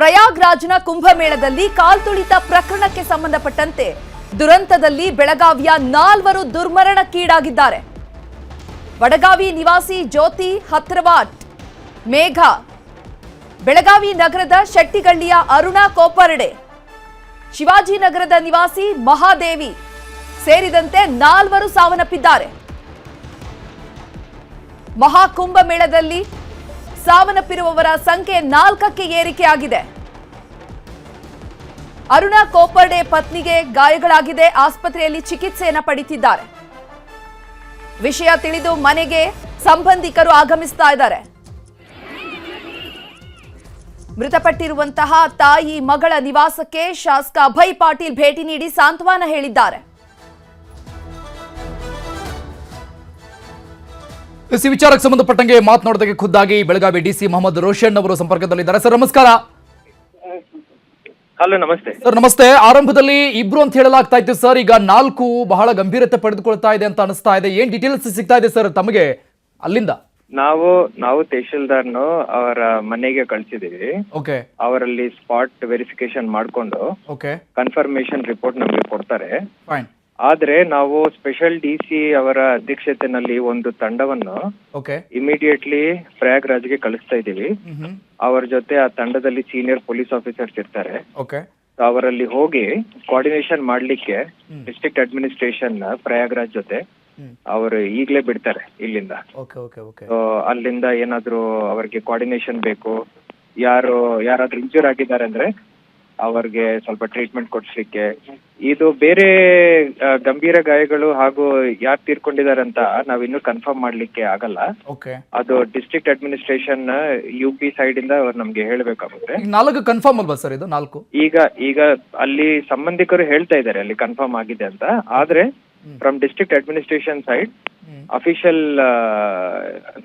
ಪ್ರಯಾಗ್ರಾಜ್ನ ಕುಂಭಮೇಳದಲ್ಲಿ ಕಾಲ್ತುಳಿತ ಪ್ರಕರಣಕ್ಕೆ ಸಂಬಂಧಪಟ್ಟಂತೆ ದುರಂತದಲ್ಲಿ ಬೆಳಗಾವಿಯ ನಾಲ್ವರು ದುರ್ಮರಣಕ್ಕೀಡಾಗಿದ್ದಾರೆ. ಬಡಗಾವಿ ನಿವಾಸಿ ಜ್ಯೋತಿ ಹತ್ರವಾಟ್, ಮೇಘ, ಬೆಳಗಾವಿ ನಗರದ ಶೆಟ್ಟಿಗಳ್ಳಿಯ ಅರುಣ ಕೋಪರಡೆ, ಶಿವಾಜಿನಗರದ ನಿವಾಸಿ ಮಹಾದೇವಿ ಸೇರಿದಂತೆ ನಾಲ್ವರು ಸಾವನ್ನಪ್ಪಿದ್ದಾರೆ. ಮಹಾಕುಂಭ ಮೇಳದಲ್ಲಿ ಸಾವನ್ನಪ್ಪಿರುವವರ ಸಂಖ್ಯೆ ನಾಲ್ಕಕ್ಕೆ ಏರಿಕೆಯಾಗಿದೆ ಅರುಣಾ ಕೋಪರ್ಡೆ ಪತ್ನಿಗೆ ಗಾಯಗಳಾಗಿದೆ. ಆಸ್ಪತ್ರೆಯಲ್ಲಿ ಚಿಕಿತ್ಸೆಯನ್ನು ಪಡಿತಿದ್ದಾರೆ. ವಿಷಯ ತಿಳಿದು ಮನೆಗೆ ಸಂಬಂಧಿಕರು ಆಗಮಿಸ್ತಾ ಇದ್ದಾರೆ. ಮೃತಪಟ್ಟಿರುವಂತಹ ತಾಯಿ ಮಗಳ ನಿವಾಸಕ್ಕೆ ಶಾಸಕ ಅಭಯ್ ಪಾಟೀಲ್ ಭೇಟಿ ನೀಡಿ ಸಾಂತ್ವನ ಹೇಳಿದ್ದಾರೆ. ಎಸ್ ಈ ವಿಚಾರಕ್ಕೆ ಸಂಬಂಧಪಟ್ಟಂಗೆ ಮಾತನಾಡೋದಕ್ಕೆ ಖುದ್ದಾಗಿ ಬೆಳಗಾವಿ ಡಿಸಿ ಮೊಹಮ್ಮದ್ ರೋಷನ್ ಅವರು ಸಂಪರ್ಕದಲ್ಲಿದ್ದಾರೆ. ಸರ್ ನಮಸ್ಕಾರ. ಹಲೋ ನಮಸ್ತೆ. ಸರ್ ನಮಸ್ತೆ. ಆರಂಭದಲ್ಲಿ ಇಬ್ರು ಅಂತ ಹೇಳಲಾಗ್ತಾ ಇತ್ತು ಸರ್. ಈಗ ನಾಲ್ಕು ಬಹಳ ಗಂಭೀರತೆ ಪಡೆದುಕೊಳ್ತಾ ಇದೆ ಅಂತ ಅನಿಸ್ತಾ ಇದೆ. ಏನ್ ಡೀಟೇಲ್ಸ್ ಸಿಗ್ತಾ ಇದೆ ಸರ್ ತಮಗೆ? ಅಲ್ಲಿಂದ. ನಾವು ನಾವು ತಹಶೀಲ್ದಾರ್ನು ಅವರ ಮನೆಗೆ ಕಳ್ಸಿದೀವಿ ಓಕೆ. ಅವರಲ್ಲಿ ಸ್ಪಾಟ್ ವೆರಿಫಿಕೇಶನ್ ಮಾಡ್ಕೊಂಡು ಓಕೆ. ಕನ್ಫರ್ಮೇಶನ್ ರಿಪೋರ್ಟ್ ನಮಗೆ ಕೊಡ್ತಾರೆ. ಫೈನ್ ಆದ್ರೆ ನಾವು ಸ್ಪೆಷಲ್ ಡಿ ಸಿ ಅವರ ಅಧ್ಯಕ್ಷತೆನಲ್ಲಿ ಒಂದು ತಂಡವನ್ನು ಓಕೆ ಇಮಿಡಿಯೇಟ್ಲಿ ಪ್ರಯಾಗ್ರಾಜ್ಗೆ ಕಳಿಸ್ತಾ ಇದ್ದೀವಿ. ಅವರ ಜೊತೆ ಆ ತಂಡದಲ್ಲಿ ಸೀನಿಯರ್ ಪೊಲೀಸ್ ಆಫೀಸರ್ಸ್ ಇರ್ತಾರೆ. ಓಕೆ ಅವರಲ್ಲಿ ಹೋಗಿ ಕೋಆರ್ಡಿನೇಷನ್ ಮಾಡ್ಲಿಕ್ಕೆ ಡಿಸ್ಟ್ರಿಕ್ಟ್ ಅಡ್ಮಿನಿಸ್ಟ್ರೇಷನ್ ಪ್ರಯಾಗ್ರಾಜ್ ಜೊತೆ. ಅವರು ಈಗಲೇ ಬಿಡ್ತಾರೆ ಇಲ್ಲಿಂದ. ಅಲ್ಲಿಂದ ಏನಾದ್ರು ಅವರಿಗೆ ಕೋಆರ್ಡಿನೇಷನ್ ಬೇಕು ಯಾರು ಯಾರಾದ್ರೂ ಇಂಜೂರ್ ಆಗಿದ್ದಾರೆ ಅಂದ್ರೆ ಅವ್ರಿಗೆ ಸ್ವಲ್ಪ ಟ್ರೀಟ್ಮೆಂಟ್ ಕೊಡ್ಸ್ಲಿಕ್ಕೆ. ಇದು ಬೇರೆ ಗಂಭೀರ ಗಾಯಗಳು ಹಾಗೂ ಯಾರು ತೀರ್ಕೊಂಡಿದ್ದಾರೆ ಅಂತ ನಾವ್ ಇನ್ನು ಕನ್ಫರ್ಮ್ ಮಾಡ್ಲಿಕ್ಕೆ ಆಗಲ್ಲ. ಓಕೆ ಅದು district administration U P side ಇಂದ ಅವ್ರು ನಮ್ಗೆ ಹೇಳ್ಬೇಕಾಗುತ್ತೆ. ಈಗ ನಾಲ್ಕು ಕನ್ಫರ್ಮ್ ಅಲ್ವಾ ಸರ್ ಇದು ನಾಲ್ಕು? ಈಗ ಈಗ ಅಲ್ಲಿ ಸಂಬಂಧಿಕರು ಹೇಳ್ತಾ ಇದ್ದಾರೆ ಅಲ್ಲಿ ಕನ್ಫರ್ಮ್ ಆಗಿದೆ ಅಂತ. ಆದ್ರೆ from district administration side. Official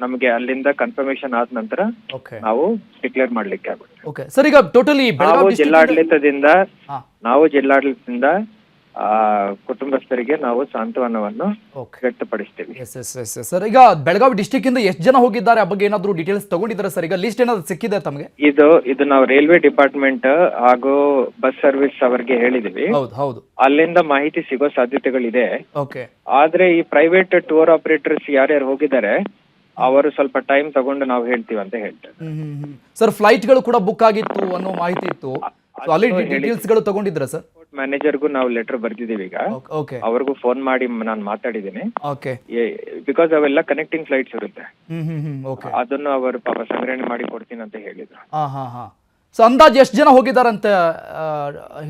ನಮಗೆ ಅಲ್ಲಿಂದ ಕನ್ಫರ್ಮೇಶನ್ ಆದ ನಂತರ ನಾವು ಡಿಕ್ಲೇರ್ ಮಾಡ್ಲಿಕ್ಕೆ ಆಗುತ್ತೆ. ನಾವು ಜಿಲ್ಲಾಡಳಿತದಿಂದ ನಾವು ಜಿಲ್ಲಾಡಳಿತದಿಂದ ಆ ಕುಟುಂಬಸ್ಥರಿಗೆ ನಾವು ಸಾಂತ್ವನವನ್ನು ವ್ಯಕ್ತಪಡಿಸ್ತೇವೆ. ಎಸ್ ಎಸ್ ಎಸ್ ಸರ್ ಈಗ ಬೆಳಗಾವಿ ಡಿಸ್ಟಿಕ್ ಇಂದ ಎಷ್ಟು ಜನ ಹೋಗಿದ್ದಾರೆ ಆ ಬಗ್ಗೆ ಏನಾದ್ರು ಡೀಟೇಲ್ಸ್ ತಗೊಂಡಿದ್ದಾರೆ ಸರ್? ಈಗ ಲಿಸ್ಟ್ ಏನಾದ್ರು ಸಿಕ್ಕಿದೆ ತಮಗೆ? ಇದು ಇದು ನಾವು ರೈಲ್ವೆ ಡಿಪಾರ್ಟ್ಮೆಂಟ್ ಹಾಗೂ ಬಸ್ ಸರ್ವಿಸ್ ಅವರಿಗೆ ಹೇಳಿದೀವಿ ಹೌದು ಹೌದು. ಅಲ್ಲಿಂದ ಮಾಹಿತಿ ಸಿಗೋ ಸಾಧ್ಯತೆಗಳಿದೆ. ಓಕೆ ಆದ್ರೆ ಈ ಪ್ರೈವೇಟ್ ಟೂರ್ ಆಪರೇಟರ್ಸ್ ಯಾರ್ಯಾರು ಹೋಗಿದ್ದಾರೆ ಅವರು ಸ್ವಲ್ಪ ಟೈಮ್ ತಗೊಂಡು ನಾವು ಹೇಳ್ತೀವಿ ಅಂತ ಹೇಳ್ತಾರೆ. ಸರ್ ಫ್ಲೈಟ್ಗಳು ಕೂಡ ಬುಕ್ ಆಗಿತ್ತು ಅನ್ನೋ ಮಾಹಿತಿ ಇತ್ತು. ಅಲ್ಲಿ ಡೀಟೇಲ್ಸ್ಗಳು ತಗೊಂಡಿದ್ರ ಸರ್? ಮ್ಯಾನೇಜರ್ಗೂ ನಾವು ಲೆಟರ್ ಬರ್ದಿದೀವಿ ಈಗ. ಓಕೆ ಅವ್ರಿಗೂ ಫೋನ್ ಮಾಡಿ ನಾನು ಮಾತಾಡಿದ್ದೀನಿ. ಓಕೆ ಬಿಕಾಸ್ ಅವೆಲ್ಲ ಕನೆಕ್ಟಿಂಗ್ ಫ್ಲೈಟ್ಸ್ ಇರುತ್ತೆ. ಅದನ್ನು ಅವರು ಪಾಪ ಸಂಗ್ರಹಣೆ ಮಾಡಿ ಕೊಡ್ತೀನಿ ಅಂತ ಹೇಳಿದ್ರು. ಹಾ ಹಾ ಹಾ. ಸೊ ಅಂದಾಜು ಎಷ್ಟು ಜನ ಹೋಗಿದಾರಂತ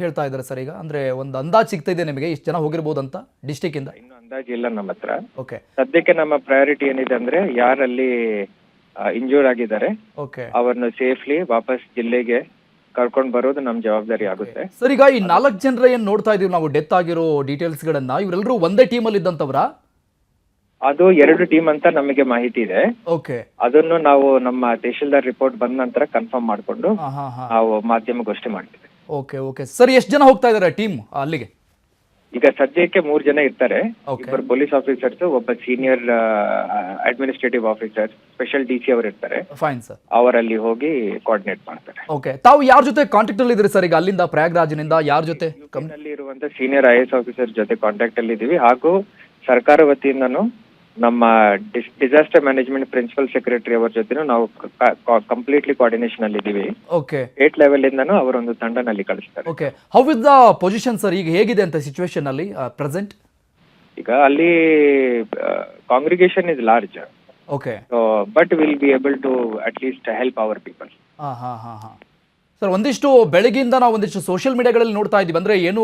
ಹೇಳ್ತಾ ಇದ್ದಾರೆ ಸರ್ ಈಗ? ಅಂದ್ರೆ ಒಂದು ಅಂದಾಜ್ ಸಿಗ್ತಾ ಇದೆ ನಿಮಗೆ ಇಷ್ಟು ಜನ ಹೋಗಿರ್ಬೋದು ಅಂತ ಡಿಸ್ಟಿಕ್ ಇಂದ? ಇನ್ನು ಅಂದಾಜು ಇಲ್ಲ ನಮ್ಮ ಹತ್ರ. ಓಕೆ ಸದ್ಯಕ್ಕೆ ನಮ್ಮ ಪ್ರಯಾರಿಟಿ ಏನಿದೆ ಅಂದ್ರೆ ಯಾರಲ್ಲಿ ಇಂಜೂರ್ ಆಗಿದ್ದಾರೆ ಓಕೆ ಅವರನ್ನು ಸೇಫ್ಲಿ ವಾಪಸ್ ಜಿಲ್ಲೆಗೆ ಕರ್ಕೊಂಡು ಬರೋದು ನಮ್ಮ ಜವಾಬ್ದಾರಿ ಆಗುತ್ತೆ. ಸರ್ ಈಗ ಈ ನಾಲ್ಕು ಜನರ ಏನ್ ನೋಡ್ತಾ ಇದೀವಿ ನಾವು? ಡೆತ್ ಆಗಿರೋ ಡೀಟೇಲ್ಸ್ ಗಳನ್ನ ಇವರೆಲ್ಲರೂ ಒಂದೇ ಟೀಮ್ ಅಲ್ಲಿ ಇದ್ದಂತವ್ರ ಅದು ಎರಡು ಟೀಮ್ ಅಂತ ನಮಗೆ ಮಾಹಿತಿ ಇದೆ. ಓಕೆ ಅದನ್ನು ನಾವು ನಮ್ಮ ತಹಶೀಲ್ದಾರ್ ರಿಪೋರ್ಟ್ ಬಂದ ನಂತರ ಕನ್ಫರ್ಮ್ ಮಾಡಿಕೊಂಡು ನಾವು ಮಾಧ್ಯಮ ಗೋಷ್ಠಿ ನಾವು ಮಾಧ್ಯಮಗೋಷ್ಠಿ ಮಾಡ್ತೀವಿ. ಓಕೆ ಓಕೆ ಸರ್ ಎಷ್ಟು ಜನ ಹೋಗ್ತಾ ಇದಾರೆ ಟೀಮ್ ಅಲ್ಲಿಗೆ? ಈಗ ಸದ್ಯಕ್ಕೆ ಮೂರ್ ಜನ ಇರ್ತಾರೆ. ಇಬ್ಬರು ಪೊಲೀಸ್ ಆಫೀಸರ್ಸ್ ಒಬ್ಬ senior administrative officer special D C ಅವರು ಇರ್ತಾರೆ. ಫೈನ್ ಸರ್ ಅವರಲ್ಲಿ ಹೋಗಿ ಕೋಆರ್ಡಿನೇಟ್ ಮಾಡ್ತಾರೆ. ಓಕೆ ತಾವು ಯಾರ ಜೊತೆ ಕಾಂಟ್ಯಾಕ್ಟ್ ಅಲ್ಲಿ ಇದ್ರಿ ಸರ್ ಈಗ ಅಲ್ಲಿಂದ ಪ್ರಯಾಗ್ರಾಜ್ನಿಂದ ಯಾರ ಜೊತೆ? ನಲ್ಲಿ ಇರುವಂತ ಸೀನಿಯರ್ ಐ ಎಸ್ ಆಫೀಸರ್ ಜೊತೆ ಕಾಂಟ್ಯಾಕ್ಟ್ ಅಲ್ಲಿ ಇದೀವಿ ಹಾಗೂ ಸರ್ಕಾರ ವತಿಯಿಂದನೂ ನಮ್ಮ ಡಿಸಾಸ್ಟರ್ ಮ್ಯಾನೇಜ್ಮೆಂಟ್ ಪ್ರಿನ್ಸಿಪಲ್ ಸೆಕ್ರೆಟರಿ ಅವರ ಜೊತೆನೂ ನಾವು ಕಂಪ್ಲೀಟ್ಲಿ ಕೋಆರ್ಡಿನೇಷನ್ ಅಲ್ಲಿ ಇದೀವಿ. ಓಕೆ ಸ್ಟೇಟ್ ಲೆವೆಲ್ ಇಂದನೂ ಅವರೊಂದು ತಂಡನಲ್ಲಿ ಕಳಿಸ್ತಾರೆ. Okay how is the position sir ಈಗ ಹೇಗಿದೆ ಅಂತ ಸಿಚುವೇಶನ್ ಅಲ್ಲಿ ಪ್ರೆಸೆಂಟ್ ಈಗ ಅಲ್ಲಿ congregation is large okay but will be able to at least help our people ಹಾ ಹಾ ಹಾ ಹಾ. ಸರ್ ಒಂದಿಷ್ಟು ಬೆಳಗಿಂದ ನಾವು ಒಂದಿಷ್ಟು ಸೋಷಿಯಲ್ ಮೀಡಿಯಾಗಳಲ್ಲಿ ನೋಡ್ತಾ ಇದ್ದೀವಿ. ಅಂದರೆ ಏನು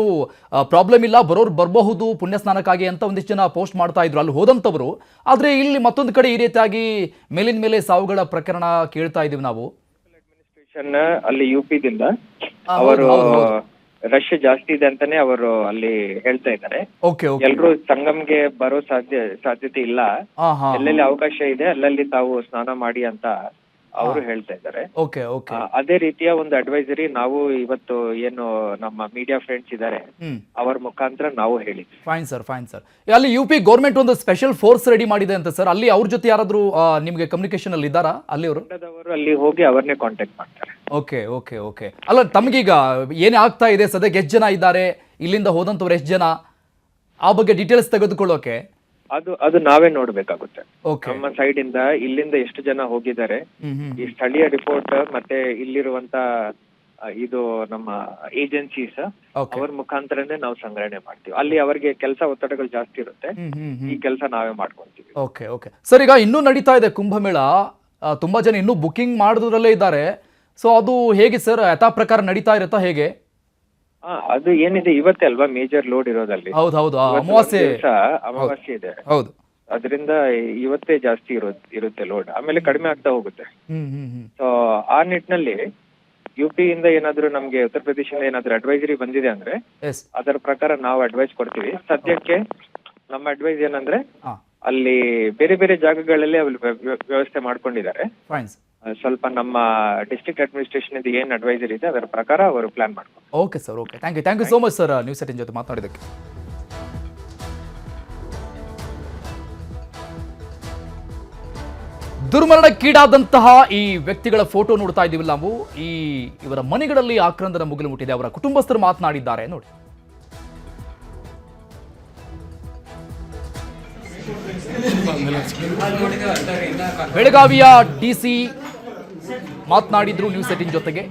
ಪ್ರಾಬ್ಲಮ್ ಇಲ್ಲ ಬರೋರು ಬರಬಹುದು ಪುಣ್ಯ ಸ್ನಾನಕ್ಕಾಗಿ ಅಂತ ಒಂದಿಷ್ಟು ಜನ ಪೋಸ್ಟ್ ಮಾಡ್ತಾ ಇದ್ರು. ಅಲ್ಲಿ ಹೋದಂಥವ್ರು. ಆದರೆ ಇಲ್ಲಿ ಮತ್ತೊಂದು ಕಡೆ ಈ ರೀತಿಯಾಗಿ ಮೇಲಿನ ಮೇಲೆ ಸಾವುಗಳ ಪ್ರಕರಣ ಕೇಳ್ತಾ ಇದೀವಿ ನಾವು. ಅಲ್ಲಿ ಯು ದಿಂದ ಅವರು ರಶ್ ಜಾಸ್ತಿ ಇದೆ ಅಂತಾನೆ ಅವರು ಅಲ್ಲಿ ಹೇಳ್ತಾ ಇದ್ದಾರೆ. ಎಲ್ರು ಸಂಗಮ್ಗೆ ಬರೋ ಸಾಧ್ಯ ಸಾಧ್ಯತೆ ಇಲ್ಲ. ಎಲ್ಲೆಲ್ಲಿ ಅವಕಾಶ ಇದೆ ಅಲ್ಲಲ್ಲಿ ತಾವು ಸ್ನಾನ ಮಾಡಿ ಅಂತ ಅವರು ಹೇಳ್ತಾ ಇದ್ದಾರೆ. Okay okay. ಅದೇ ರೀತಿಯ ಒಂದು ಅಡ್ವೈಸರಿ ನಾವು ಇವತ್ತು ಏನು ನಮ್ಮ ಮೀಡಿಯಾ ಫ್ರೆಂಡ್ಸ್ ಇದ್ದಾರೆ ಅವರ ಮುಖಾಂತರ ನಾವು ಹೇಳಿ ಫೈನ್ ಸರ್ ಫೈನ್ ಸರ್ ಅಲ್ಲಿ ಯು ಪಿ ಗೌರ್ಮೆಂಟ್ ಒಂದು ಸ್ಪೆಷಲ್ ಫೋರ್ಸ್ ರೆಡಿ ಮಾಡಿದೆ ಅಂತ ಸರ್ ಅಲ್ಲಿ ಅವ್ರ ಜೊತೆ ಯಾರಾದ್ರೂ ನಿಮಗೆ ಕಮ್ಯುನಿಕೇಶನ್ ಅಲ್ಲಿ ಇದ್ದಾರಾ? ಅಲ್ಲಿ ಅವರು? ಅಲ್ಲಿ ಹೋಗಿ ಅವರನ್ನೇ ಕಾಂಟ್ಯಾಕ್ಟ್ ಮಾಡ್ತಾರೆ. Okay okay okay. ಅಲ್ಲ ತಮಗೀಗ ಏನೇ ಆಗ್ತಾ ಇದೆ ಸದ್ಯಕ್ಕೆ ಎಷ್ಟು ಜನ ಇದ್ದಾರೆ? ಇಲ್ಲಿಂದ ಹೋದಂಥವ್ರು ಎಷ್ಟು ಜನ? ಆ ಬಗ್ಗೆ ಡೀಟೇಲ್ಸ್ ತೆಗೆದುಕೊಳ್ಳೋಕೆ ಅದು ಅದು ನಾವೇ ನೋಡ್ಬೇಕಾಗುತ್ತೆ. ಓಕೆ ನಮ್ಮ ಸೈಡ್ ಇಂದ ಇಲ್ಲಿಂದ ಎಷ್ಟು ಜನ ಹೋಗಿದ್ದಾರೆ ಈ ಸ್ಥಳೀಯ ರಿಪೋರ್ಟ್ ಮತ್ತೆ ಇಲ್ಲಿರುವಂತ ಆ, ಇದು ನಮ್ಮ ಏಜೆನ್ಸೀಸ್ ಅವ್ರ ಮುಖಾಂತರನೇ ನಾವು ಸಂಗ್ರಹಣೆ ಮಾಡ್ತೀವಿ. ಅಲ್ಲಿ ಅವರಿಗೆ ಕೆಲಸ ಒತ್ತಡಗಳು ಜಾಸ್ತಿ ಇರುತ್ತೆ. ಈ ಕೆಲಸ ನಾವೇ ಮಾಡ್ಕೊಂತೀವಿ. ಓಕೆ ಓಕೆ ಸರ್ ಈಗ ಇನ್ನೂ ನಡೀತಾ ಇದೆ ಕುಂಭಮೇಳ. ಆ, ತುಂಬಾ ಜನ ಇನ್ನೂ ಬುಕಿಂಗ್ ಮಾಡಿದ್ರಲ್ಲೇ ಇದ್ದಾರೆ. ಸೊ ಅದು ಹೇಗೆ ಸರ್? ಯಥಾ ಪ್ರಕಾರ ನಡೀತಾ ಇರುತ್ತಾ ಹೇಗೆ? ಆ, ಅದು ಏನಿದೆ ಇವತ್ತೇ ಅಲ್ವಾ ಮೇಜರ್ ಲೋಡ್ ಇರೋದಲ್ಲಿ? ಹೌದು ಹೌದು. ಆ, ಇವತ್ತು ಅಮಾವಾಸ್ಯೆ ದಿವ್ಸ ಅಮಾವಾಸ್ಯೆ ಇದೆ. ಹೌದು. ಅದರಿಂದ ಇವತ್ತೇ ಜಾಸ್ತಿ ಇರೋ ಇರುತ್ತೆ ಲೋಡ್ ಆಮೇಲೆ ಕಡಿಮೆ ಆಗ್ತಾ ಹೋಗುತ್ತೆ. ಹ್ಮ್ ಹ್ಮ್ ಹ್ಮ್. ಸೊ ಆ ನಿಟ್ಟಿನಲ್ಲಿ ಯು ಪಿ ಇಂದ ಏನಾದ್ರು ನಮ್ಗೆ ಉತ್ತರ ಪ್ರದೇಶದಿಂದ ಏನಾದ್ರು ಅಡ್ವೈಸರಿ ಬಂದಿದೆ ಅಂದ್ರೆ ಎಸ್ ಅದರ ಪ್ರಕಾರ ನಾವು ಅಡ್ವೈಸ್ ಕೊಡ್ತೀವಿ. ಸದ್ಯಕ್ಕೆ ನಮ್ಮ ಅಡ್ವೈಸ್ ಏನಂದ್ರೆ ಹಾಂ. ಅಲ್ಲಿ ಬೇರೆ ಬೇರೆ ಜಾಗಗಳಲ್ಲಿ ಅವ್ರು ವ್ಯ- ವ್ಯ- ವ್ಯವಸ್ಥೆ ಮಾಡ್ಕೊಂಡಿದ್ದಾರೆ. ಸ್ವಲ್ಪ ನಮ್ಮ ಡಿಸ್ಟ್ರಿಕ್ಟ್ ಅಡ್ಮಿನಿಸ್ಟ್ರೇಷನ್ ಇಂದ ಏನ್ ಅಡ್ವೈಸರಿ ಇದೆ ಅದರ ಪ್ರಕಾರ ಅವರು ಪ್ಲಾನ್ ಮಾಡ್ಕೊಂಡು okay sir okay thank you thank you so much sir news eighteen ಜೊತೆ ಮಾತನಾಡಿದ್ದಕ್ಕೆ ದುರ್ಮರಣಕ್ಕೀಡಾದಂತಹ ಈ ವ್ಯಕ್ತಿಗಳ ಫೋಟೋ ನೋಡ್ತಾ ಇದ್ದೀವಿ ನಾವು. ಈ ಇವರ ಮನೆಗಳಲ್ಲಿ ಆಕ್ರಂದನ ಮುಗಿಲು ಮುಟ್ಟಿದೆ ಅವರ ಕುಟುಂಬಸ್ಥರು ಮಾತನಾಡಿದ್ದಾರೆ. ನೋಡಿ. ಬೆಳಗಾವಿಯ ಡಿಸಿ ಮಾತನಾಡಿದ್ರು ನ್ಯೂಸ್ ಏಟಿನ್ ಜೊತೆಗೆ.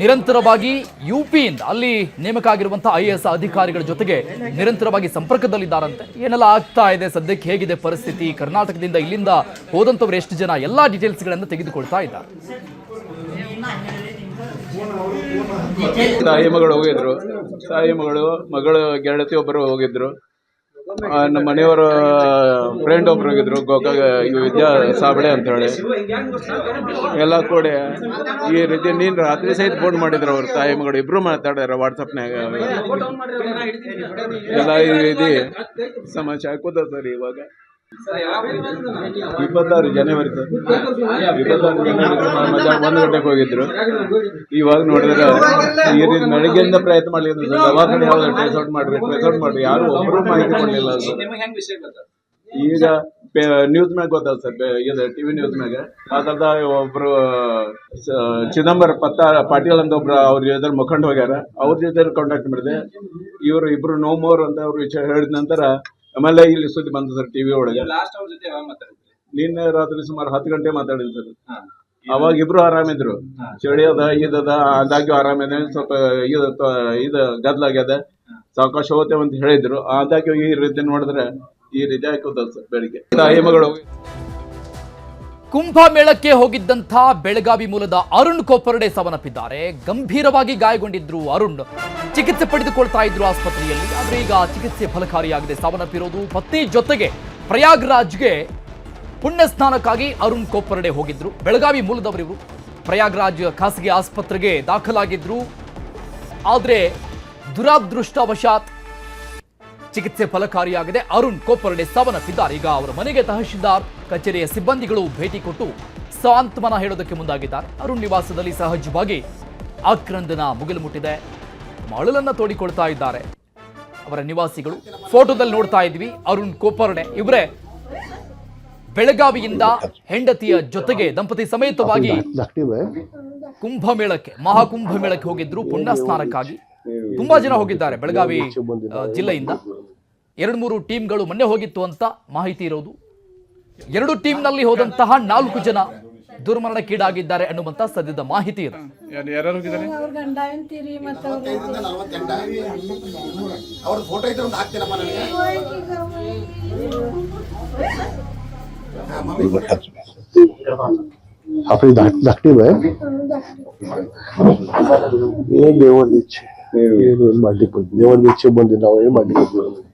ನಿರಂತರವಾಗಿ ಯು ಪಿಯಿಂದ ಅಲ್ಲಿ ನೇಮಕ ಆಗಿರುವಂತಹ ಐ ಎಸ್ ಅಧಿಕಾರಿಗಳ ಜೊತೆಗೆ ನಿರಂತರವಾಗಿ ಸಂಪರ್ಕದಲ್ಲಿದ್ದಾರಂತೆ. ಏನೆಲ್ಲ ಆಗ್ತಾ ಇದೆ, ಸದ್ಯಕ್ಕೆ ಹೇಗಿದೆ ಪರಿಸ್ಥಿತಿ? ಕರ್ನಾಟಕದಿಂದ ಇಲ್ಲಿಂದ ಹೋದಂಥವ್ರು ಎಷ್ಟು ಜನ? ಎಲ್ಲಾ ಡೀಟೇಲ್ಸ್ಗಳನ್ನು ತೆಗೆದುಕೊಳ್ತಾ ಇದ್ದಾರೆ. ತಾಯಿ ಮಗಳು ಹೋಗಿದ್ರು. ತಾಯಿ ಮಗಳು ಮಗಳು ಗೆಳತಿ ಒಬ್ಬರು ಹೋಗಿದ್ರು. ನಮ್ಮ ಮನೆಯವರ ಫ್ರೆಂಡ್ ಒಬ್ರು ಹೋಗಿದ್ರು ಇವ್ ವಿದ್ಯಾ ಸಾಬಳೆ ಅಂತ ಹೇಳಿ ಎಲ್ಲ ಕೂಡಿ ಈ ರೀತಿ ನೀನು ರಾತ್ರಿ ಸಹಿತ ಫೋನ್ ಮಾಡಿದ್ರು ಅವ್ರ, ತಾಯಿ ಮಗಳು, ಇಬ್ರು ಮಾತಾಡ್ಯಾರ ವಾಟ್ಸಪ್ನಾಗ ಎಲ್ಲ ಈ ರೀತಿ ಸಮಾಚಾರ ಕೂತ ಸರ್ ಇವಾಗ. ಇಪ್ಪತ್ತಾರು ಜನವರಿ ಸರ್. ಇಪ್ಪತ್ತಾರು ಜನವರಿ ಮಧ್ಯಾಹ್ನ ಒಂದು ಗಂಟೆಗೆ ಹೋಗಿದ್ರು. ಇವಾಗ ನೋಡಿದ್ರೆ ನೀರಿನ ಬೆಳಗ್ಗೆಯಿಂದ ಪ್ರಯತ್ನ ಮಾಡಲಿಲ್ಲ ದವಾಖಾನೆ ಯಾವ್ದು ಟ್ರೇಸ್ ಔಟ್ ಮಾಡ್ರಿ ಟ್ರೇಸ್ ಔಟ್ ಮಾಡ್ರಿ ಯಾರು ಒಬ್ಬರು ಮಾಹಿತಿ ಕೊಡಲಿಲ್ಲ ಈಗ ನ್ಯೂಸ್ ಮ್ಯಾಗ ಗೊತ್ತಲ್ಲ ಸರ್ ಇದು ಟಿವಿ ನ್ಯೂಸ್ ಮ್ಯಾಗ. ಅದ್ರದ ಒಬ್ರು ಚಿದಂಬರ ಪತ್ತ ಪಾಟೀಲ್ ಅಂತ ಒಬ್ರು ಅವ್ರ ಜೊತೆ ಮುಖಂಡ ಹೋಗ್ಯಾರ. ಅವ್ರ ಜೊತೆ ಕಾಂಟ್ಯಾಕ್ಟ್ ಮಾಡಿದೆ. ಇವರು ಇಬ್ರು ನೋ ಮೋರ್ ಅಂತ ಅವ್ರು ವಿಚಾರ ಹೇಳಿದ ನಂತರ ಆಮೇಲೆ ಇಲ್ಲಿ ಸುದ್ದಿ ಬಂತು ಸರ್ ಟಿವಿ ಒಳಗೆ. ಲಾಸ್ಟ್ ಅವ್ರ ಜೊತೆ ಯಾವಾಗ ಮಾತಾಡಿದ್ರಿ? ನಿನ್ನೆ ರಾತ್ರಿ ಸುಮಾರು ಹತ್ತು ಗಂಟೆ ಮಾತಾಡಿದ್ರು ಸರ್. ಅವಾಗ ಇಬ್ರು ಆರಾಮಿದ್ರು. ಚಳಿ ಅದ ಇದದ ಆದಾಗ್ಯೂ ಆರಾಮಿದೆ ಸ್ವಲ್ಪ ಇದು ಇದು ಗದ್ಲಾಗ್ಯದ. ಸಾವಕಾಶ ಹೋಗ್ತೇವೆ ಅಂತ ಹೇಳಿದ್ರು. ಆದಾಗ್ಯೂ ಈ ರೀತಿ ನೋಡಿದ್ರೆ ಈ ರೀತಿ ಹಾಕೋದ ಸರ್ ಬೆಳಿಗ್ಗೆ. ತಾಯಿ ಮಗಳು ಕುಂಭಮೇಳಕ್ಕೆ ಹೋಗಿದ್ದಂಥ ಬೆಳಗಾವಿ ಮೂಲದ ಅರುಣ್ ಕೋಪರ್ಡೆ ಸಾವನ್ನಪ್ಪಿದ್ದಾರೆ ಗಂಭೀರವಾಗಿ ಗಾಯಗೊಂಡಿದ್ರು ಅರುಣ್. ಚಿಕಿತ್ಸೆ ಪಡೆದುಕೊಳ್ತಾ ಇದ್ರು ಆಸ್ಪತ್ರೆಯಲ್ಲಿ. ಆದರೆ ಈಗ ಚಿಕಿತ್ಸೆ ಫಲಕಾರಿಯಾಗಿದೆ. ಸಾವನ್ನಪ್ಪಿರೋದು ಪತ್ನಿ ಜೊತೆಗೆ ಪ್ರಯಾಗ್ರಾಜ್ಗೆ ಪುಣ್ಯ ಸ್ನಾನಕ್ಕಾಗಿ ಅರುಣ್ ಕೋಪರ್ಡೆ ಹೋಗಿದ್ರು. ಬೆಳಗಾವಿ ಮೂಲದವರಿವರು ಪ್ರಯಾಗ್ರಾಜ್ ಖಾಸಗಿ ಆಸ್ಪತ್ರೆಗೆ ದಾಖಲಾಗಿದ್ರು. ಆದರೆ ದುರಾದೃಷ್ಟವಶಾತ್ ಚಿಕಿತ್ಸೆ ಫಲಕಾರಿಯಾಗಿದೆ ಅರುಣ್ ಕೋಪರ್ಡೆ ಸಾವನ್ನಪ್ಪಿದ್ದಾರೆ. ಈಗ ಅವರ ಮನೆಗೆ ತಹಶೀಲ್ದಾರ್, ಕಚೇರಿಯ ಸಿಬ್ಬಂದಿಗಳು ಭೇಟಿ ಕೊಟ್ಟು ಸಾಂತ್ವನ ಹೇಳೋದಕ್ಕೆ ಮುಂದಾಗಿದ್ದಾರೆ. ಅರುಣ್ ನಿವಾಸದಲ್ಲಿ ಸಹಜವಾಗಿ ಆಕ್ರಂದನ ಮುಗಿಲು ಮುಟ್ಟಿದೆ ಮಳಲನ್ನ ತೋಡಿಕೊಳ್ತಾ ಇದ್ದಾರೆ. ಅವರ ನಿವಾಸಿಗಳು ಫೋಟೋದಲ್ಲಿ ನೋಡ್ತಾ ಇದ್ವಿ, ಅರುಣ್ ಕೋಪರ್ಡೆ ಇವರೇ ಬೆಳಗಾವಿಯಿಂದ ಹೆಂಡತಿಯ ಜೊತೆಗೆ ದಂಪತಿ ಸಮೇತವಾಗಿ ಕುಂಭಮೇಳಕ್ಕೆ, ಮಹಾಕುಂಭಮೇಳಕ್ಕೆ ಹೋಗಿದ್ರು. ಪುಣ್ಯ ಸ್ನಾನಕ್ಕಾಗಿ ತುಂಬಾ ಜನ ಹೋಗಿದ್ದಾರೆ ಬೆಳಗಾವಿ ಜಿಲ್ಲೆಯಿಂದ. ಎರಡು ಮೂರು ಟೀಮ್ಗಳು ಮೊನ್ನೆ ಹೋಗಿತ್ತು ಅಂತ ಮಾಹಿತಿ ಇರೋದು ಎರಡು ಟೀಮ್ನಲ್ಲಿ ಹೋದಂತಹ ನಾಲ್ಕು ಜನ ದುರ್ಮರಣಕ್ಕೀಡಾಗಿದ್ದಾರೆ ಅನ್ನುವಂತ ಸದ್ಯದ ಮಾಹಿತಿ ಇದೆ ಅವ್ರ ಗಂಡ ಅಂತೀರಿ ಮತ್ತೆ ಅವ್ರ ಫೋಟೋ ಇದ್ರೆ ಒಂದು ಹಾಕ್ತೀನಮ್ಮ ನನಗೆ आपली धाक धाकटी बाय ಏನ್ ದೇವರ ಇಚ್ಛೆ ಏನು ಏನ್ ಮಾಡ್ಲಿಕ್ಕೆ ಬಂದ್